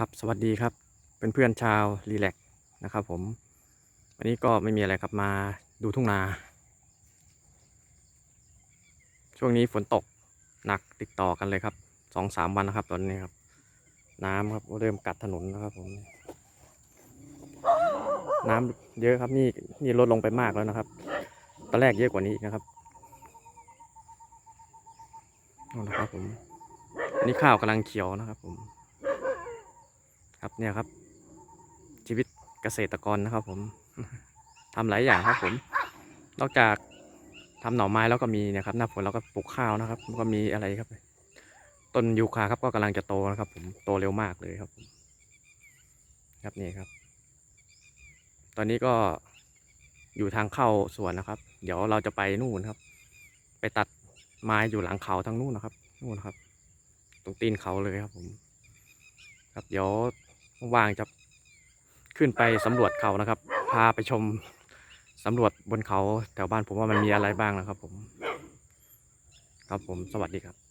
ครับสวัสดีครับเป็นเพื่อนๆชาวรีแลกซ์นะครับผม วันนี้ก็ไม่มีอะไรครับมาดูทุ่งนา ช่วงนี้ฝนตกหนักติดต่อกันเลยครับสองสามวันนะครับตอนนี้ครับ น้ำครับเริ่มกัดถนนนะครับผม น้ำเยอะครับนี่นี่ลดลงไปมากแล้วนะครับตอนแรกเยอะกว่านี้อีกนะครับนู่นนะครับผมอันนี้ข้าวกำลังเขียวนะครับผม ครับเนี่ยครับ ชีวิตเกษตรกรนะครับ ผมทำหลายอย่างครับผม นอกจากทำหน่อไม้แล้วก็มีเนะครับหน้าฝนเราก็ปลูกข้าวนะครับแล้วก็มีอะไรครับต้นยูคาครับก็กำลังจะโตนะครับ ผมโตเร็วมากเลยครับ ครับนี่ครับ ตอนนี้ก็อยู่ทางเข้าสวนนะครับ เดี๋ยวเราจะไปนู่นครับ ไปตัดไม้อยู่หลังเขาทางนู่นนะครับ นู่นครับ ตรงตีนเขาเลยครับผม ครับเดี๋ยว ว่างจะขึ้นไปสำรวจเขานะครับ พาไปชมสำรวจบนเขาแถวบ้านผมว่ามันมีอะไรบ้างนะครับผม ครับผมสวัสดีครับ